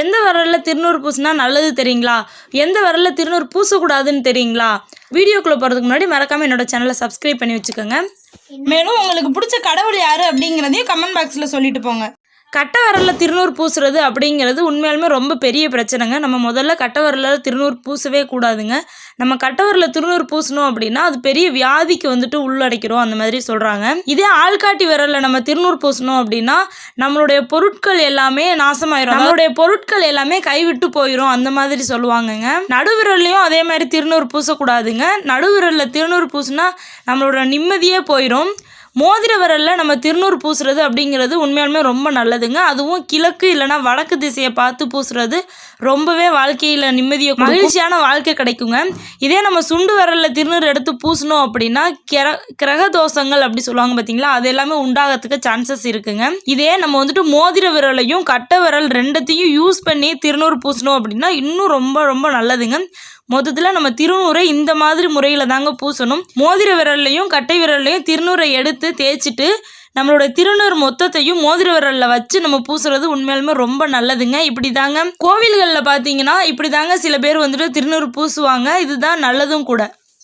எந்த விரலில் திருநூறு பூசினா நல்லது தெரியுங்களா? எந்த விரலில் திருநூறு பூசக்கூடாதுன்னு தெரியுங்களா? வீடியோக்குள்ளே போகிறதுக்கு முன்னாடி மறக்காமல் என்னோட சேனலை சப்ஸ்கிரைப் பண்ணி வச்சுக்கோங்க. மேலும் உங்களுக்கு பிடிச்ச கடவுள் யார் அப்படிங்கிறதையும் கமெண்ட் பாக்ஸில் சொல்லிட்டு போங்க. கட்டை திருநூறு பூசுறது அப்படிங்கிறது உண்மையாலுமே ரொம்ப பெரிய பிரச்சனைங்க. நம்ம முதல்ல கட்டை திருநூறு பூசவே கூடாதுங்க. நம்ம கட்டை திருநூறு பூசணும் அப்படின்னா அது பெரிய வியாதிக்கு வந்துட்டு உள்ளடைக்கிறோம் அந்த மாதிரி சொல்கிறாங்க இதே ஆள்காட்டி விரலில் நம்ம திருநூறு பூசணும் அப்படின்னா நம்மளுடைய பொருட்கள் எல்லாமே நாசமாயிரும். நம்மளுடைய பொருட்கள் எல்லாமே கைவிட்டு போயிடும் அந்த மாதிரி சொல்லுவாங்கங்க. நடுவிரல்லையும் அதே மாதிரி திருநூறு பூசக்கூடாதுங்க. நடுவிரலில் திருநூறு பூசினா நம்மளோட நிம்மதியே போயிடும் மோதிர விரலில் நம்ம திருநூறு பூசுறது அப்படிங்கிறது உண்மையாலுமே ரொம்ப நல்லதுங்க. அதுவும் கிழக்கு இல்லைன்னா வடக்கு திசையை பார்த்து பூசுறது ரொம்பவே வாழ்க்கையில் நிம்மதியை மகிழ்ச்சியான வாழ்க்கை கிடைக்குங்க. இதே நம்ம சுண்டு விரலில் திருநூறு எடுத்து பூசணும் அப்படின்னா கிர கிரக தோஷங்கள் அப்படி சொல்லுவாங்க பார்த்தீங்களா அது எல்லாமே உண்டாகிறதுக்கு சான்சஸ் இருக்குங்க. இதே நம்ம வந்துட்டு மோதிர விரலையும் கட்டை விரல் ரெண்டத்தையும் யூஸ் பண்ணி திருநூறு பூசணும் அப்படின்னா இன்னும் ரொம்ப ரொம்ப நல்லதுங்க. மொத்தத்தில் நம்ம திருநூறை இந்த மாதிரி முறையில் தாங்க பூசணும். மோதிர விரல்லையும் கட்டை விரல்லையும் திருநூறை எடுத்து தேய்ச்சிட்டு நம்மளோட திருநூறு மொத்தத்தையும் மோதிர விரலில் வச்சு நம்ம பூசுறது உண்மையாலுமே ரொம்ப நல்லதுங்க. இப்படி தாங்க கோவில்களில் பார்த்தீங்கன்னா இப்படி தாங்க சில பேர் வந்துட்டு திருநூறு பூசுவாங்க. இதுதான் நல்லதும் கூட.